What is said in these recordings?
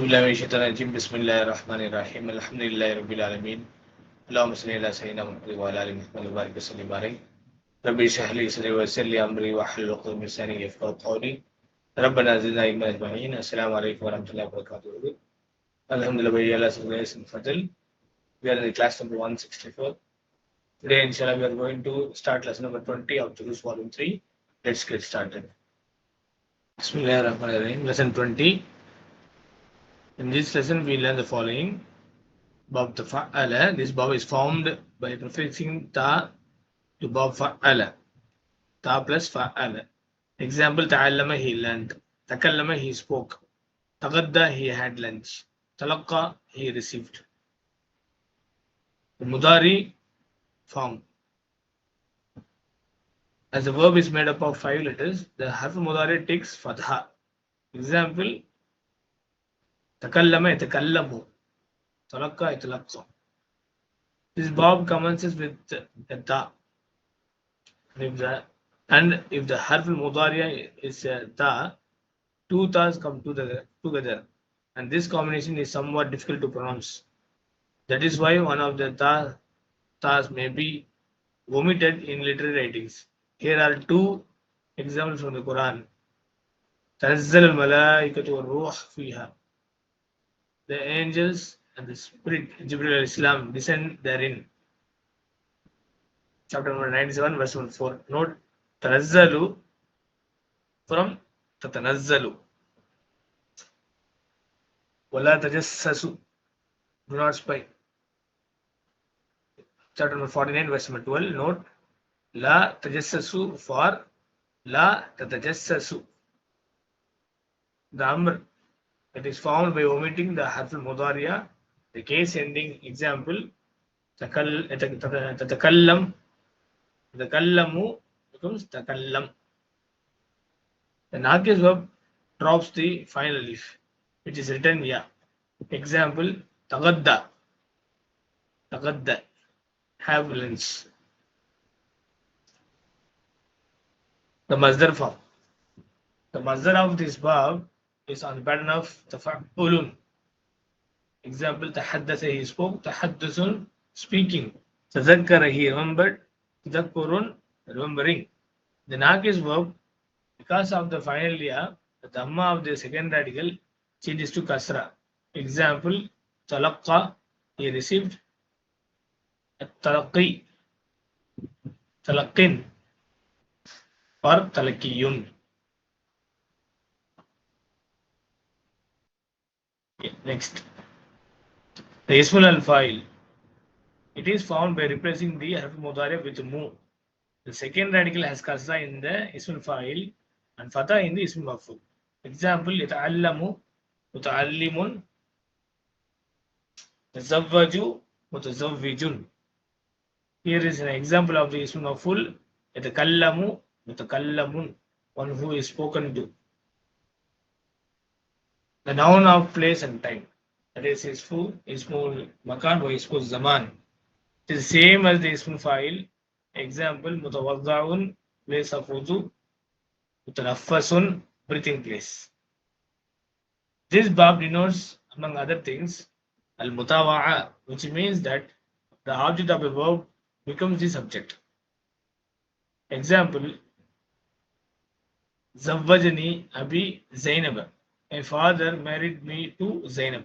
बिस्मिल्लाहिर्रहमानिर्रहीम अल्हम्दुलिल्लाहि रब्बिल आलमीन अल्लाहुम्मा सल्लि अला सय्यिदिना मुहम्मद व अला आलि मुहम्मद व बारिक वसल्लिम अलैहि रब्बि इश्रह लि सदरी व we are in the class number 164 today inshallah we are going to start lesson number 20 of Juru's volume 3 let's get started. Bismillahirrahmanirrahim. Lesson 20 in this lesson, we learn the following. Bab tafa'ala. This bab is formed by prefixing ta to bab fa'ala. Ta plus fa'ala. Example, ta'allama, he learned. Takallama, he spoke. Tagadda, he had lunch. Talaqqa, he received. The mudari form. As the verb is made up of five letters, the harf mudari takes fatha. Example, تكلم يتكلم تلقى يتلقى This verb commences with a ta. And if the and if the harf al-mudariya is a ta, two tas come to the, together. And this combination is somewhat difficult to pronounce. That is why one of the ta, tas may be omitted in literary writings. Here are two examples from the Quran. تنزل الملائكة والروح فيها the angels and the spirit Jibril Islam descend therein. Chapter number 97, verse number 4. Note Tanazzalu from Tatanazzalu. Wala tajassasu. Do not spy. Chapter number 49, verse number 12. Note La tajassasu for La tatajassasu. The Amr it is found by omitting the harf al-mudariya, the case ending example, tatakallam, takallamu becomes takallam. The Nakis verb drops the final leaf, which is written here. Example, tagadda, tagadda, have lunch. The Mazdar form. The Mazdar of this verb is on the pattern of tafa'ulun. Example, tahaddatha, he spoke, tahaddusun, speaking. Tazakkara, he remembered, tadakkurun, remembering. The Nakis verb, because of the final ya, the dhamma of the second radical changes to kasra. Example, talaqqa, he received, talaqi, talaqin, or talaqiyun. Next, the Ismul al file. It is found by replacing the harf mudari with mu. The second radical has kasra in the Ismul file and fatha in the Ismul maful. Example, يتعلم متعلم تزوج متزوج. Here is an example of the Ismul maful. يتكلم متكلم one who is spoken to. The noun of place and time. That is isfu, ismul makan, or ismul zaman. It is the same as the ismul file. Example, mutawaddaun, place of wudu, mutanaffasun, breathing place. This bab denotes, among other things, al mutawa'a, which means that the object of a verb becomes the subject. Example, Zawwajani Abi Zainab. My father married me to Zainab.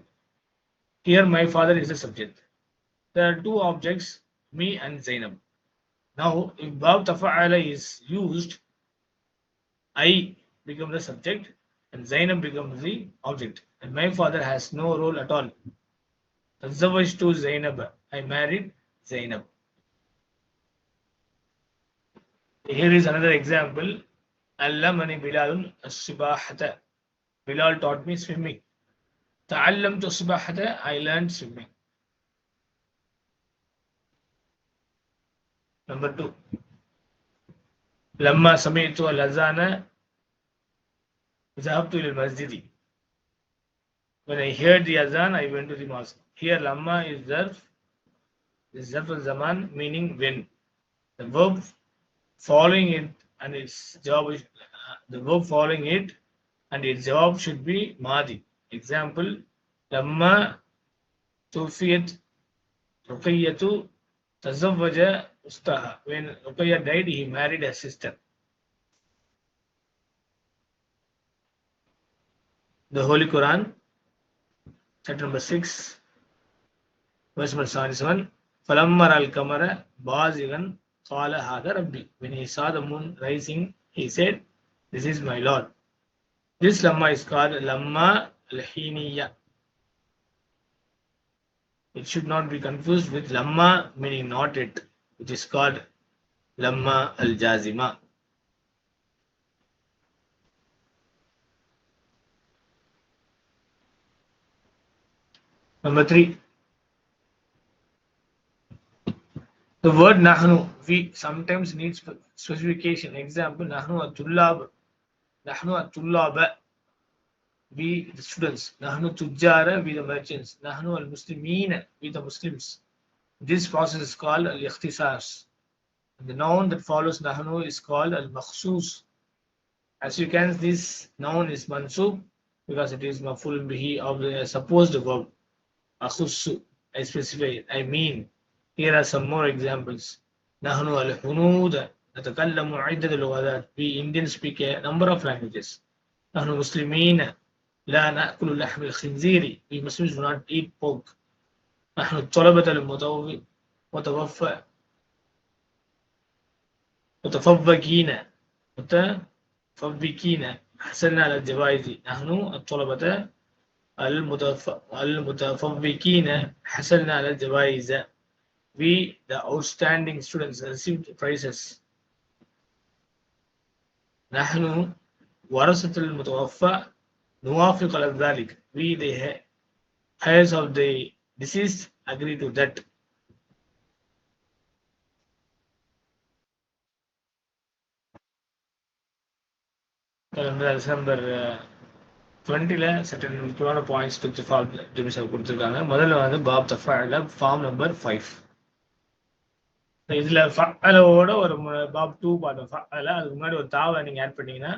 Here, my father is the subject. There are two objects, me and Zainab. Now, if Bab Tafa'ala is used, I become the subject and Zainab becomes the object. And my father has no role at all. To Zainab. I married Zainab. Here is another example. Allamani Bilalun as-sibahata. Bilal taught me swimming. تعلمت السباحة I learned swimming. Number two. لما سمعت الأذان ذهبت إلى المسجد. When I heard the azan, I went to the mosque. Here, lamma is zarf. Is zarf al zaman meaning when. The verb following it and its job is uh, the verb following it and its job should be Madi. Example, Lamma Tufiyat Ruqayyatu Tazawwaja Ustaha. When Ruqayya died, he married her sister. The Holy Quran, chapter number 6, verse number 77. Falammar al Kamara Bazigan Qala Hada Rabbi. When he saw the moon rising, he said, This is my Lord this lamma is called lamma al-hiniyya it should not be confused with lamma meaning not it. Which is called lamma al-jazima. Number 3 the word nahnu we sometimes need specification. Example nahnu at-tullab nahnu at-tullaba we the students nahnu tujjara we the merchants nahnu al-muslimina we the muslims this process is called al-ikhtisas the noun that follows nahnu is called al-makhsus as you can this noun is mansub because it is maful bihi of the supposed verb akhussu i specify i mean here are some more examples نحن الهنود نتكلم عدة لغات we Indians speak a number of languages. نحن مسلمين. لا نأكل لحم الخنزير. We Muslims do not eat pork. نحن الطلبة المتوفى متوفى متفوقين. متفوقين. حصلنا على الجوائز نحن الطلبة المتف... المتفوقين. حصلنا على الجوائز we the outstanding students received prizes. نحن ورثة المتوفى نوافق على ذلك we the heirs of the deceased agree to that number டுவெண்ட்டில சட்டன் முக்கியமான points பிக்சு form டிமிஷன் கொடுத்துருக்காங்க முதல்ல வந்து pop தஃபால form number five இதுல ஃபஅலோட ஒரு pop two பார்த்தோம் ஃபஅல அதுக்கு முன்னாடி ஒரு தாவை நீங்க ஆட் பண்ணீங்கன்னா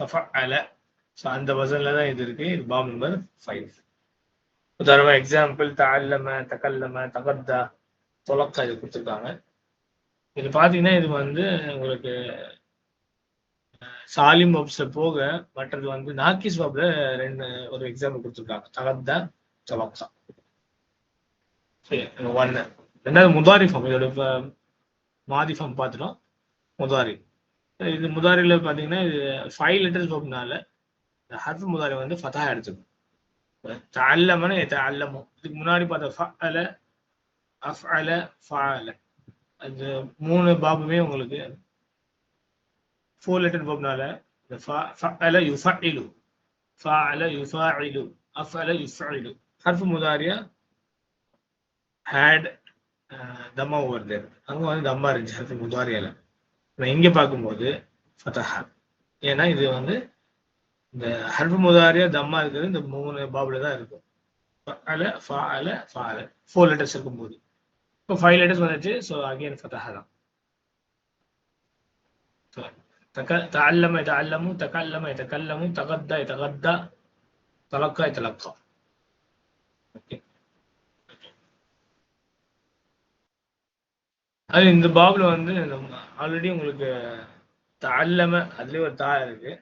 ஃபஅல. ஸோ அந்த வசன்ல தான் இது இருக்கு. இது பாப் நம்பர் ஃபைவ் உதாரணமா எக்ஸாம்பிள் தஅல்லம தகல்லம தகத்தா தொலக்கா இது கொடுத்துருக்காங்க. இது பார்த்தீங்கன்னா இது வந்து உங்களுக்கு சாலிம் பாப்ஸில் போக மற்றது வந்து நாக்கிஸ் வப்ல ரெண்டு ஒரு எக்ஸாம்பிள் கொடுத்துருக்காங்க. தகத்தா தொலக்கா சரி ஒன்னு ரெண்டாவது முதாரி ஃபார்ம். இதோட மாதி ஃபார்ம் பார்த்துட்டோம். முதாரி. இது முதாரில பார்த்தீங்கன்னா இது ஃபைவ் லெட்டர்ஸ் ஃபார்ம்னால இந்த ஹர்ஃப் முதாரி வந்து ஃபதா எடுத்துக்கும். தஅல்லமன யதஅல்லமு இதுக்கு முன்னாடி பார்த்த அல அஃஅல ஃபஅல. அது மூணு பாபுமே உங்களுக்கு ஃபோர் லெட்டர் பாப்னால இந்த ஃப- ஃபஅல யுஃபஇலு. ஃபஅல யுஃபாஇலு. அஃஅல யுஃபஇலு. ஹர்ஃப் முதாரியா? ஹேட் தம்மா ஓவர் தேர் அங்க வந்து தம்மா இருந்துச்சு ஹர்ஃப் முதாரியால நம்ம இங்க பார்க்கும்போது ஃபதஹா ஏன்னா இது வந்து இந்த ஹர்ஃப் முதாரியா தம்மா இருக்கிறது இந்த மூணு பாபுல தான் இருக்கும் ஃபஅல ஃபஅல ஃபஅல ஃபோர் லெட்டர்ஸ் இருக்கும்போது இப்போ ஃபைவ் லெட்டர்ஸ் வந்துச்சு ஸோ அகைன் ஃபதஹா தான் So, تك- تعلم يتعلم تكلم يتكلم تغدى يتغدى تلقى يتلقى Okay. அது இந்த பாபில் வந்து ஆல்ரெடி உங்களுக்கு தஅல்லம அதுலேயே ஒரு தா இருக்கு.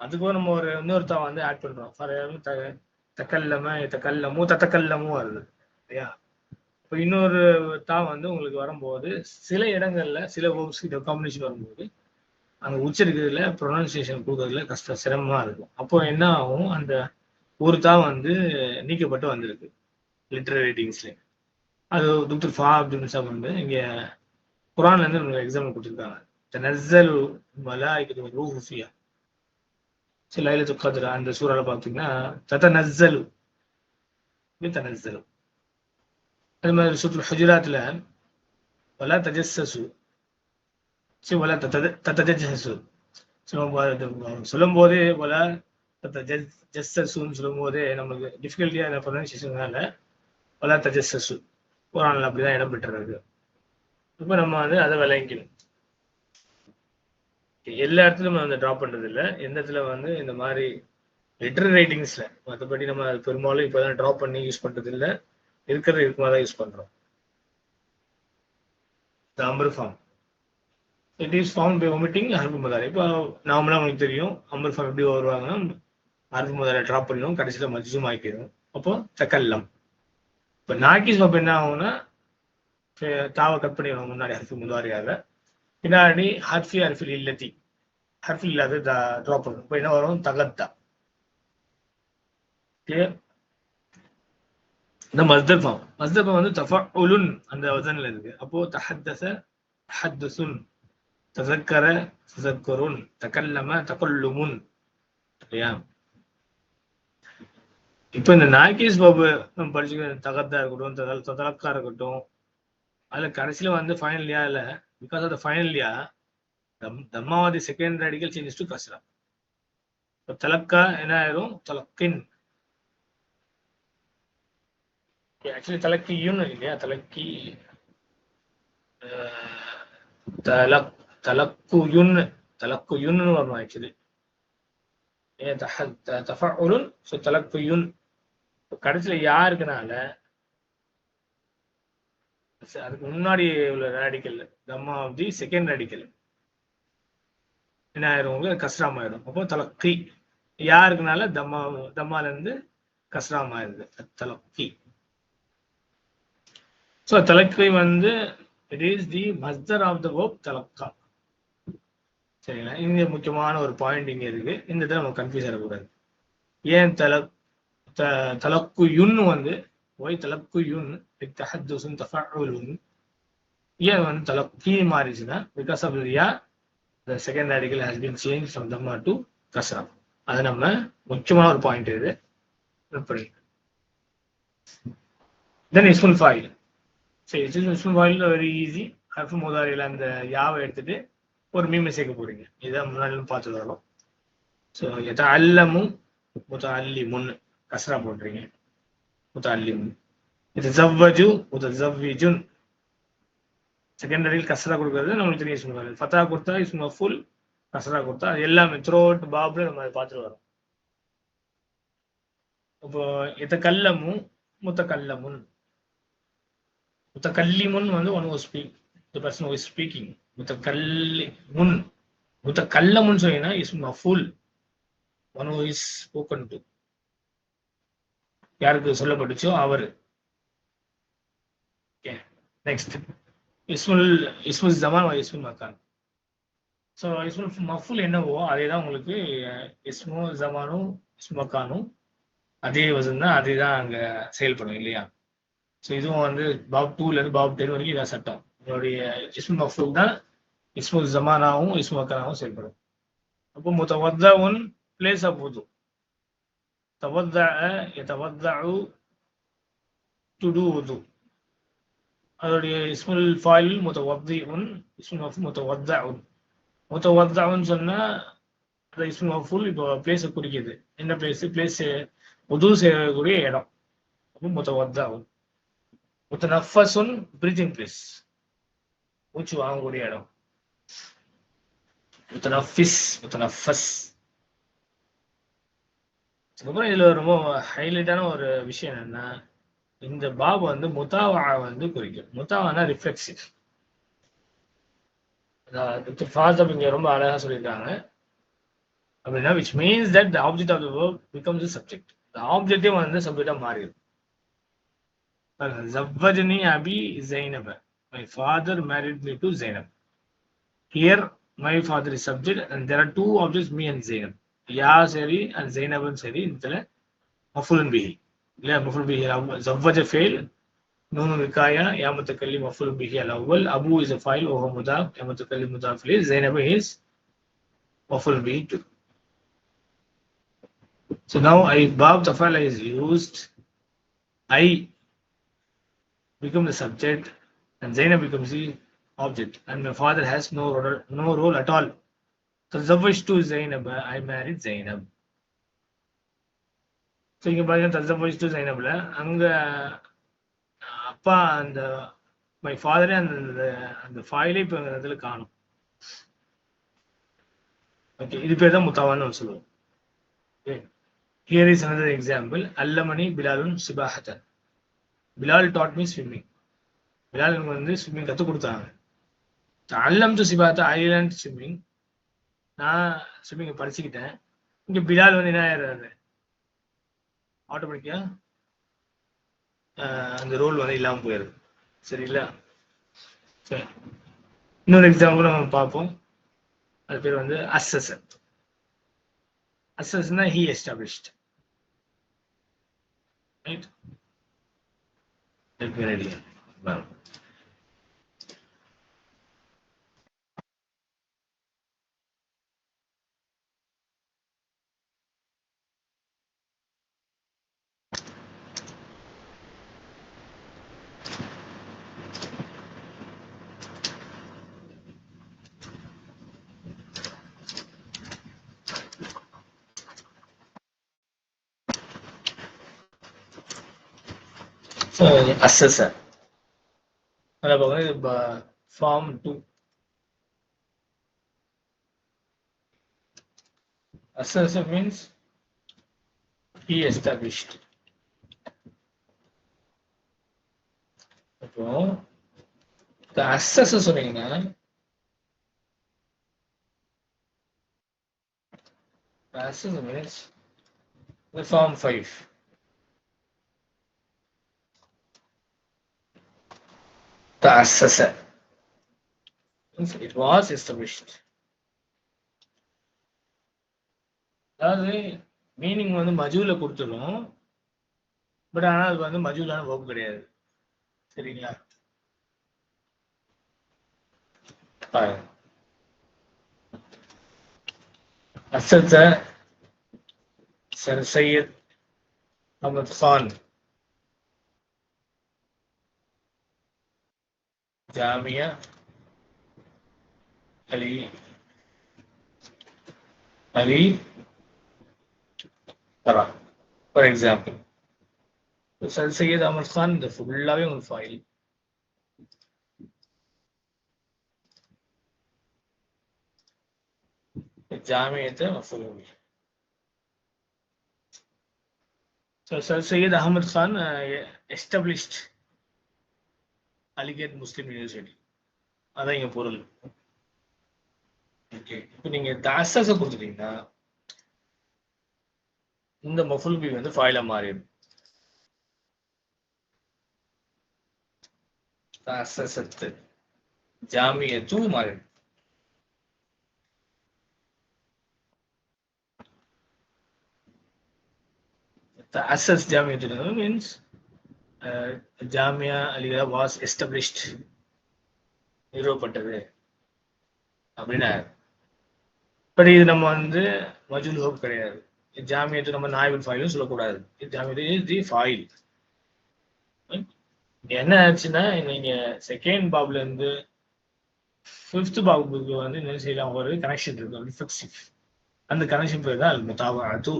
அதுக்கும் நம்ம ஒரு இன்னொரு தா வந்து ஆட் பண்றோம். ஃபார் த தக்கல்லம தக்கல்லமும் தத்தக்கல்லமும் வருது. இல்லையா? இப்போ இன்னொரு தா வந்து உங்களுக்கு வரும்போது சில இடங்கள்ல சில வேர்ப்ஸ் கிட்ட காம்பினேஷன் வரும்போது அங்க உச்சரிக்கிறதுல ப்ரொனன்சியேஷன் கொடுக்கறதுல கஷ்டம் சிரமமா இருக்கும். அப்போ என்ன ஆகும்? அந்த ஒரு தா வந்து நீக்கப்பட்டு வந்திருக்கு. லிட்டரரி ரைட்டிங்ஸ்ல அது டாக்டர் ஃபா அப்துல் சாப் வந்து இங்கே குரான்ல இருந்து எக்ஸாம்பிள் கொடுத்துருக்காங்க. தனஸ்ஸலு இது ரூ ஹூஃபியா சில லைல கத்ர் அந்த சூறால பார்த்தீங்கன்னா தத்தனஸ்ஸலு தனஸ்ஸலு அது மாதிரி சுற்று ஹஜுராத்தில் வலா தஜஸ்ஸு சரி வலா தத்தஜஸ்ஸசு சொல்லும் சொல்லும் போதே வலா தத்தஜஸ்ஸசுன்னு சொல்லும் போதே நம்மளுக்கு டிஃபிகல்ட்டியாக அந்த ப்ரொனன்சியேஷனால வலா குரானில் அப்படிதான் இடம் பெற்றிருக்கு இப்போ நம்ம வந்து அதை விளங்கிக்கணும். எல்லா இடத்துலயும் நம்ம வந்து ட்ராப் பண்றது இல்லை எந்த இடத்துல வந்து இந்த மாதிரி லெட்டர் ரைட்டிங்ஸ்ல மற்றபடி நம்ம பெரும்பாலும் இப்போதான் ட்ராப் பண்ணி யூஸ் பண்றது இல்லை இருக்கிறது இருக்குமா தான் யூஸ் பண்றோம். Amber form it is form by omitting herb மதாரி இப்போ நார்மலாக உங்களுக்கு தெரியும் அம்பர் ஃபார்ம் எப்படி வருவாங்கன்னா ஹர்பு மதாரை ட்ராப் பண்ணிடும் கடைசியில் மஜ்ஜும் ஆக்கிடும் அப்போ தக்கல்லம் இப்போ நாக்கிஸ் அப்போ என்ன ஆகும்னா தாவை கட் பண்ணிடுவாங்க முன்னாடி ஹர்ஃபி முதாரியாக பின்னாடி ஹர்ஃபி ஹர்ஃபில் இல்லத்தி. ஹர்ஃபில் இல்லாத ட்ராப் பண்ணும். இப்போ என்ன வரும்? தகத்தா. இந்த மஸ்தர்ஃபம் ஃபார்ம் மஸ்தர் ஃபார்ம் வந்து தஃபஉலுன் அந்த வசனில் இருக்கு. அப்போ தஹத்தச தஹத்துசுன் தசக்கர தசக்கருன். தகல்லம தகல்லுமுன். இல்லையா? இப்போ இந்த நாகேஷ் பாபு நம்ம படிச்சுக்க தகத்தா இருக்கட்டும் தகல் ததலக்கா இருக்கட்டும் அதுல கடைசியில வந்து ஃபைனல் இயர்ல because of the final year தம்மாவதி second radical changes to கஸ்ரா இப்போ தலக்கா என்ன ஆயிரும்? தலக்கின். ஆக்சுவலி தலக்கியும் இல்லையா தலக்கி தலக் தலக்குயுன் தலக்குயுன்னு வரணும் ஆக்சுவலி தஃபஉலுன் ஸோ தலக்குயுன் கடைசியில யாருக்குனால? அதுக்கு முன்னாடி உள்ள radical Dhamma of the second radical என்ன ஆயிரும் உங்களுக்கு? கஸ்ராம் ஆயிடும் அப்போ தலக்கி யாருக்குனால? தம்மா தம்மால இருந்து கஸ்ராம் ஆயிருது தலக்கி ஸோ தலக்கை வந்து இட் இஸ் தி மஸ்தர் ஆஃப் த வேர்ப் தலக்கா சரிங்களா? இங்கே முக்கியமான ஒரு பாயிண்ட் இங்கே இருக்கு. இந்த இதில் நம்ம கன்ஃபியூஸ் ஆகக்கூடாது. ஏன் தலக் தலக்குயுன் வந்து ஒய் தலக்குயுன் தஹத்துசுன் தஃபஉலுன் ஏன் வந்து தலக்கி மாறிச்சுன்னா because of Riya the second article has been change from Dhamma to கஸ்ரா. அது நம்ம முக்கியமான ஒரு பாயிண்ட் இது. பண்ணி தென் இஸ்முல் ஃபாயில் சரி இஸ்முல் ஃபாயில் வெரி ஈஸி ஹர்ஃபு முதாரியில் அந்த யாவை எடுத்துட்டு ஒரு மீமை சேர்க்க போறீங்க. இதான் முன்னாடி பார்த்து வரோம். ஸோ எதா அல்லமும் முத்த அல்லி முன்னு கஸ்ரா போடுறீங்க. முத்த முன் இது ஜவ்வஜு முத்த ஜவ்விஜுன் செகண்டரியில் கஸ்ரா கொடுக்கறது நம்மளுக்கு தெரிய சொல்லுவாரு ஃபத்தா கொடுத்தா இஸ் ஃபுல் கஸ்ரா கொடுத்தா அது எல்லாமே த்ரோ அவுட் நம்ம அதை பார்த்துட்டு வரோம் இப்போ இத கல்லமும் முத்த கல்லமுன் முத்த கல்லிமுன் வந்து one who speak the person who speaking முத்தக்கல்லி முன் முத்தக்கல்லமுன்னு சொன்னீங்கன்னா இஸ் மஃபுல் one who is spoken to யாருக்கு சொல்லப்பட்டுச்சோ அவர். நெக்ஸ்ட் இஸ்முல் இஸ்முல் ஜமான் இஸ்முல் மக்கான். ஸோ இஸ்முல் மஃபுல் என்னவோ அதே தான் உங்களுக்கு இஸ்மு ஜமானும் இஸ்மு மக்கானும் அதே வசம் தான் அதே தான் அங்கே செயல்படும் இல்லையா? ஸோ இதுவும் வந்து பாப் டூலேருந்து பாப் டென் வரைக்கும் இதான் சட்டம். உங்களுடைய இஸ்மு மஃபுல் தான் இஸ்மு ஜமானாவும் இஸ்மு மக்கானாவும் செயல்படும். அப்போ முத்தவத்தவுன் பிளேஸ் ஆஃப் உது தவத்தா எத்தவத்தாவு டு உது அதோடைய இஸ்முல் ஃபாயில் முத்தவத்தி உன் இஸ்மு மஃபு முத்தவத்தாவுன் முத்தவத்தாவுன்னு சொன்னால் அந்த இஸ்மு மஃபுல் இப்போ பிளேஸை குறிக்கிது. என்ன பிளேஸ் பிளேஸ் உது செய்யக்கூடிய இடம். அப்போ முத்தவத்தாவுன் முத்தனஃபசுன் பிரீத்திங் பிளேஸ் மூச்சு வாங்கக்கூடிய இடம். முத்தனஃபிஸ் முத்தனஃபஸ் அதுக்கப்புறம் இதுல ரொம்ப ஹைலைட்டான ஒரு விஷயம் என்ன இந்த பாப் வந்து முத்தாவா வந்து குறிக்கும். முத்தாவானா ரிஃப்ளெக்சிவ். ஃபாதர் இங்க ரொம்ப அழகா சொல்லியிருக்காங்க. அப்படின்னா which means that the object of the verb becomes subject the ஆப்ஜெக்டே வந்து சப்ஜெக்டாக மாறிடும். ஜவ்வஜனி அபி ஜைனப my father married me to Zainab. Here my father is subject and there are two objects me and Zainab. Yaseri and Zainabun Seri in Tele Mufulun Bihi. Le Mufulun Bihi Zavaja fail. Nunu Mikaya, Yamatakali Mufulun Bihi allowable. Abu is a file over Muda, Yamatakali Muda fail. Zainabu is Mufulun Bihi. So now I Bab Tafala is used. I become the subject and Zainab becomes the object. And my father has no role, no role at all. தசவஷ்டு Zainab, I marry Zainab so இங்கே பார்த்தீங்கன்னா தசவஷ்டு ஜைனப்ல அங்கே அப்பா அந்த my ஃபாதரே அந்த அந்த ஃபாயிலே இப்போ இதில் காணும். ஓகே இது பேர் தான் முத்தாவான்னு சொல்லுவோம். ஹியர் இஸ் அனதர் எக்ஸாம்பிள் அல்லமணி பிலாலும் சிபாஹத்தன். Bilal taught me swimming Bilal எனக்கு வந்து ஸ்விம்மிங் கற்றுக் கொடுத்தாங்க. அல்லம் டு சிபாத்த ஐலேண்ட் ஸ்விம்மிங் நான் ஸ்விம்மிங் படிச்சுக்கிட்டேன். இங்க பிலால் வந்து என்ன ஆயிடுறாரு? ஆட்டோமேட்டிக்கா அந்த ரோல் வந்து இல்லாம போயிடுது. சரிங்களா? சரி. இன்னொரு எக்ஸாம்பிள் நம்ம பார்ப்போம். அது பேர் வந்து அசஸர் அசஸ்னா ஹி எஸ்டாப்ளிஷ்ட் ரைட் assessor. அதில் பார்த்தீங்கன்னா form two assessor means he established அப்போ இந்த assessor சொன்னீங்கன்னா assessor means the form تأسس. It was established. அதாவது மீனிங் வந்து மஜூவில் கொடுத்துடும் பட் ஆனால் அது வந்து மஜூலான ஒர்க் கிடையாது. சரிங்களா? அசத்த சர் சையத் அகமது கான். ஜாமியா அலி அலி தரா for example Sir Syed Ahmad Khan இந்த ஃபுல்லாகவே உங்களுக்கு ஃபைல் ஜாமியத்தை மஃபூல் So, Sir Syed Ahmad Khan uh, established Aligarh Muslim University. அதான் இங்க பொருள். ஓகே இப்போ நீங்க தாசாச கொடுத்துட்டீங்கன்னா இந்த மஃபுல் பி வந்து ஃபாயிலா மாறிடும். தாசத்து ஜாமியத்து மாறிடும். தாசஸ் ஜாமியத்து மீன்ஸ் ஜாமியா அலிகா வாஸ் எஸ்டபிளிஷ்ட் நிறுவப்பட்டது. அப்படின்னா பட் இது நம்ம வந்து மஜுல் ஹோப் கிடையாது. ஜாமியத்து நம்ம நாய்பில் ஃபாயிலும் சொல்லக்கூடாது. ஜாமியத்து இஸ் தி ஃபாயில் என்ன ஆச்சுன்னா நீங்க செகண்ட் பாப்ல இருந்து ஃபிஃப்த் பாபுக்கு வந்து என்ன செய்யலாம்? ஒரு கனெக்ஷன் இருக்கு. ரிஃபெக்சிவ் அந்த கனெக்ஷன் பேர் தான் முத்தாவாத்து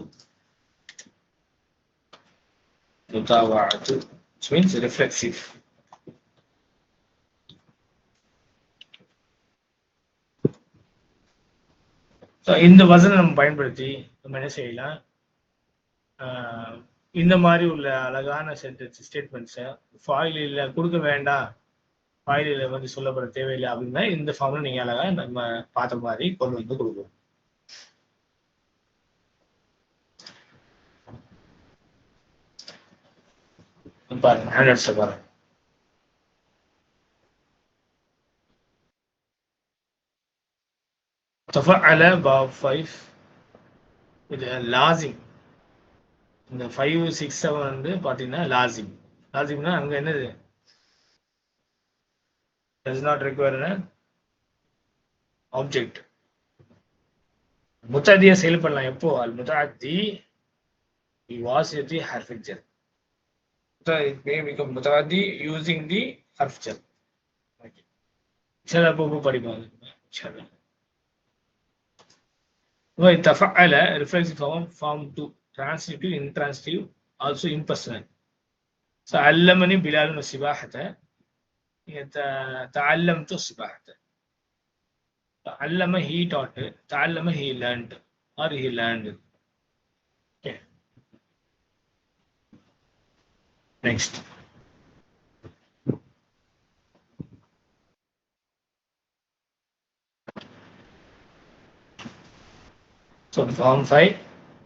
முத்தாவாத்து which means reflexive. ஸோ இந்த வசனம் நம்ம பயன்படுத்தி நம்ம என்ன செய்யலாம்? இந்த மாதிரி உள்ள அழகான சென்டென்ஸ் ஸ்டேட்மெண்ட்ஸை ஃபாயிலில் கொடுக்க வேண்டாம். ஃபாயிலில் வந்து சொல்லப்பட தேவையில்லை அப்படின்னா இந்த ஃபார்ம்ல நீங்க அழகா நம்ம பார்த்த மாதிரி கொண்டு வந்து கொடுக்கணும் பாருங்க ஹேண்ட்ஸ் பாருங்க. தஃபஅல பாப் ஃபைவ் இது லாசிம் இந்த ஃபைவ் சிக்ஸ் செவன் வந்து பார்த்தீங்கன்னா லாசிம் லாசிம்னா அங்கே என்னது? டஸ் நாட் ரிக்வயர் ஆப்ஜெக்ட் முத்தாதியை செயல் பண்ணலாம் எப்போ? அல் முத்தாதி வாசியத்தி ஹர்ஃபிக்ஜர் it may become mutawadi using the harf jar. Okay. Inshallah, Babu Paribal. Inshallah. Well, tafa'ala reflects the form, form to transitive, intransitive, also impersonal. So, allamani bilalun sibahata. ta'allamtu sibahata. Allama he taught, ta'allama he learned, or he learned. Next so form 5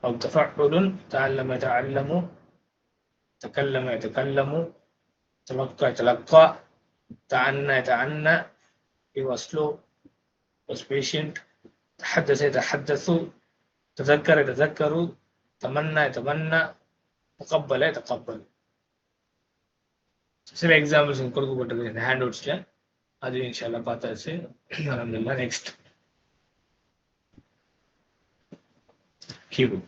أو تفعل تعلم يتعلم تكلم يتكلم تلقى يتلقى تعنى يتعنى he was slow was patient تحدث يتحدث تذكر يتذكر تمنى يتمنى تقبل يتقبل. சில examples கொடுக்கப்பட்டிருக்கு. இந்த hand அவுட்ஸில் அது இன்ஷால்லாம் பார்த்தாச்சு. அலமதுல்லா next keyboard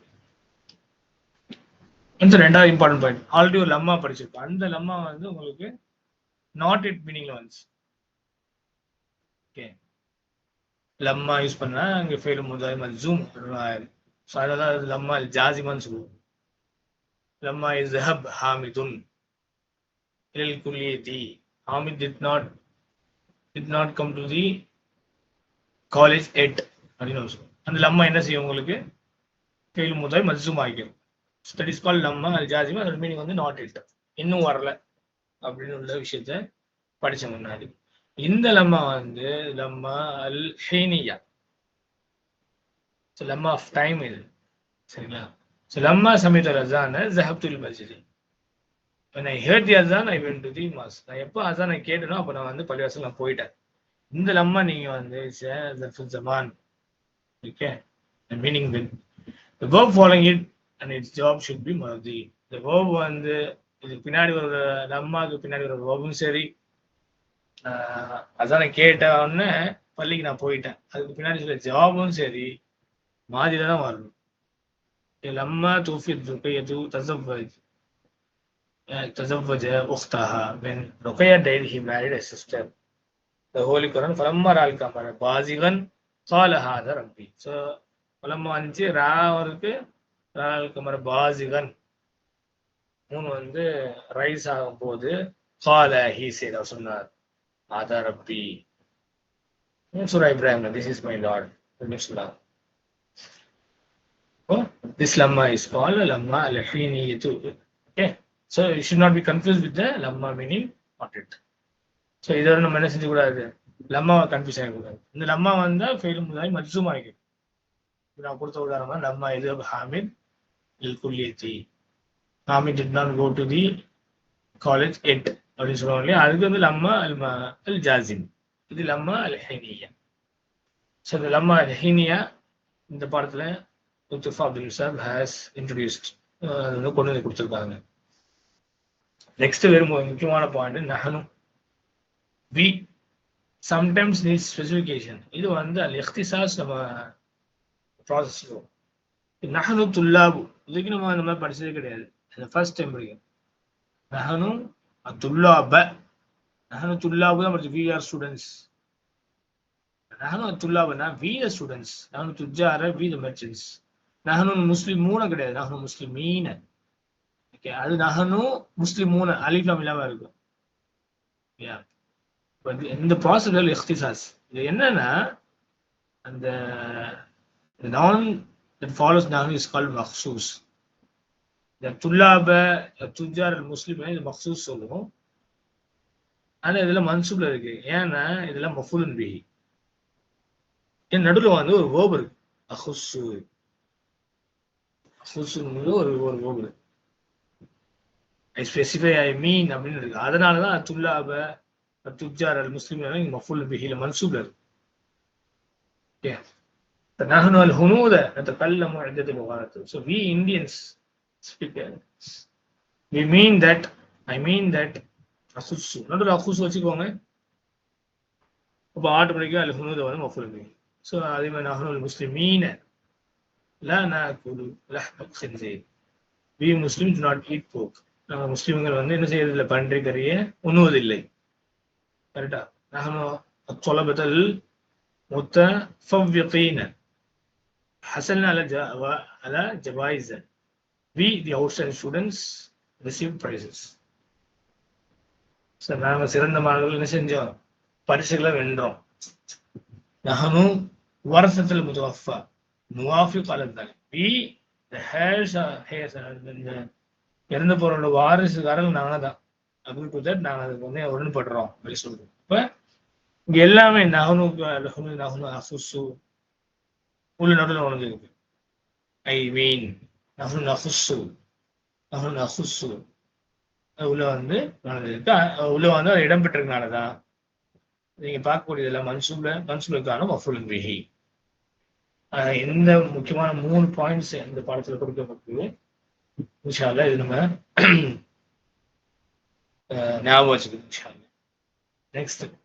வந்து ரெண்டாவது important point already ஒரு லம்மா படிச்சிருப்போம் அந்த லம்மா வந்து உங்களுக்கு நாட் இட் மீனிங்ல வந்துச்சு. ஓகே லம்மா யூஸ் பண்ணா அங்க ஃபெயில் முதல் ஜூம் ஸோ அதெல்லாம் லம்மா ஜாசிமான்னு சொல்லுவோம். லம்மா இஸ் ஹப் ஹாமிதுன் இல் குல்லியதி Hamid did not did not come to the college yet அப்படின்னு சொல்லுவோம் அந்த லம்மா என்ன செய்யும் உங்களுக்கு? ஃபெயில் முதல் மஜூம் ஆகிடும். ஸ்டடிஸ் கால் லம்மா அல் ஜாசிமா அதோட மீனிங் வந்து நாட் எட் இன்னும் வரல. அப்படின்னு உள்ள விஷயத்த படிச்ச முன்னாடி. இந்த லம்மா வந்து லம்மா அல் ஹேனியா. ஸோ லம்மா ஆஃப் டைம் இது. சரிங்களா? ஸோ லம்மா சமீத ரஜான ஜஹப்துல் மஸ்ஜித் இப்போ நான் heard the azan, I went to the mosque. நான் எப்போ அசானை கேட்டனோ அப்போ நான் வந்து பள்ளிவாசல் நான் போயிட்டேன். இந்த லம்மா நீங்க வந்து ஜமான் okay meaning with the verb following it and it's job should be மருதி இந்த வேர்ப் வந்து இதுக்கு பின்னாடி ஒரு லம்மாவுக்கு பின்னாடி ஒரு வேர்பும் சரி. அதான் கேட்ட உடனே பள்ளிக்கு நான் போயிட்டேன். அதுக்கு பின்னாடி சில ஜாபும் சரி. மாதிரில தான் வரணும். லம்மா தூஃபி தூ தசவ்வஜ் تزوج أختها when رقية died he married a sister the Holy Quran فلما رأى القمر بازغا قال هذا ربي so فلما வந்துச்சு ரா அவருக்கு ரா القمر பாசிகன் மூணு வந்து ரைஸ் ஆகும் போது கால ஹீ சேட் அவர் சொன்னார் ஆதா ரப்பி சூரா Ibrahim this is my Lord சொல்லலாம் this lamma is called lamma al-hiniyatu okay so So it should not be confuse with lamma meaning not it இதை இதோட நம்ம என்ன செஞ்சு கூடாது லம்மாவை கன்ஃபியூஸ் ஆகக்கூடாது இந்த லம்மா வந்தால் ஃபெயில் முதலாளி மஜ்சூம் ஆகிடும் நான் கொடுத்த உதாரணமா லம்மா இது ஹாமித் இல் குல்லியத்தி. Hamid did not go to the college yet அப்படின்னு சொல்லுவாங்க இல்லையா? அதுக்கு வந்து லம்மா அல் அல் ஜாசின் இது லம்மா அல் ஹைனியா ஸோ இந்த லம்மா அல் ஹைனியா இந்த படத்தில் முத்துஃபா அப்துல் சாப் ஹேஸ் இன்ட்ரடியூஸ்ட் வந்து கொண்டு வந்து கொடுத்துருக்காங்க. நெக்ஸ்ட் வெறும் முக்கியமான பாயிண்ட் நகனும் வி சம்டைம்ஸ் நீட் ஸ்பெசிஃபிகேஷன் இது வந்து அல் எஃப்திசாஸ் நம்ம ப்ராசஸ் நகனு துல்லாபு இதுக்கு நம்ம அந்த மாதிரி படிச்சதே கிடையாது அந்த ஃபர்ஸ்ட் டைம் படிக்கும் நகனு துல்லாப நகனு துல்லாபு தான் படிச்சு வி ஆர் ஸ்டூடெண்ட்ஸ் நகனு துல்லாபுனா வி த ஸ்டூடெண்ட்ஸ் நகனு துஜார வி த மெர்ச்சன்ஸ் நகனு முஸ்லிம் மூணு கிடையாது நகனு முஸ்லிம் மீன ஓகே அது நகனு முஸ்லிம் மூணு அலிஃப்லாம் இல்லாமல் இருக்கும். இந்த ப்ராசஸ் எக்திசாஸ் இது என்னன்னா அந்த noun that follows is is called மக்சூஸ் இந்த துல்லாப துஜார் முஸ்லிம் இது மக்சூஸ் சொல்லுவோம். ஆனா இதெல்லாம் மன்சூப்ல இருக்கு. ஏன்னா இதெல்லாம் மஃபுலுன் பிஹி. என் நடுவில் வந்து ஒரு ஓபர் இருக்கு. அஹுசு அஹுசுங்கிறது ஒரு ஒரு ஓபர் ஐ ஸ்பெசிஃபை ஐ மீன் அப்படின்னு இருக்கு அதனாலதான் துல்லாப துஜார் அல் முஸ்லிம் இங்க மஃபுல் பிஹில மன்சூப்ல இருக்கு okay نحن الهنود نتكلم عدة لغات so we Indians speak we mean that I mean that அசுசு நடுவில் அகுசு வச்சுக்கோங்க இப்போ ஆட்டோமேட்டிக்காக அல் ஹுனூத வந்து மஃபுல் ஸோ அதே மாதிரி நஹனுல் முஸ்லிமீன லா நாக்குலு லஹ்மல் ஹின்சீர் we Muslim do not eat pork நாங்கள் முஸ்லீம்கள் வந்து என்ன செய்யறதில்லை? பன்றிக்கறியை உண்ணுவதில்லை. கரெக்டா நகனோ அச்சொலபதல் மொத்த ஃபவ்யகீனர் ஹசன் அல ஜவா அல ஜவாயிசன் we the outstand students receive prizes sir நாங்கள் சிறந்த மாணவர்கள் என்ன செஞ்சோம்? பரிசுகளை வென்றோம். நகனு வருஷத்தில் முதவஃபா முவாஃபி காலம் தானே வி த ஹேர்ஸ் ஹேர்ஸ் இறந்து போறவங்களோட வாரிசுக்காரர்கள் நாங்க தான். அப்துல் குதர் நாங்க அதுக்கு வந்து உடன்படுறோம் அப்படின்னு சொல்றோம். இப்ப இங்க எல்லாமே நகனு நகனு நகனு அசுசு உள்ள நடுவில் உனக்கு இருக்கு. ஐ மீன் நகனு நகுசு நகனு நகுசு உள்ள வந்து நடந்திருக்கு. அ- உள்ள வந்து அது இடம் பெற்றிருக்கனாலதான் நீங்க பார்க்கக்கூடியதுல மன்சூப்ல மன்சூலுக்கான மஃபுல் பிஹி. எந்த இந்த முக்கியமான மூணு பாயிண்ட்ஸ் இந்த பாடத்துல கொடுக்கப்பட்டு இன்ஷா இது நம்ம ஆஹ் ஞாபகம் வச்சுக்கணும் இன்ஷா நெக்ஸ்ட்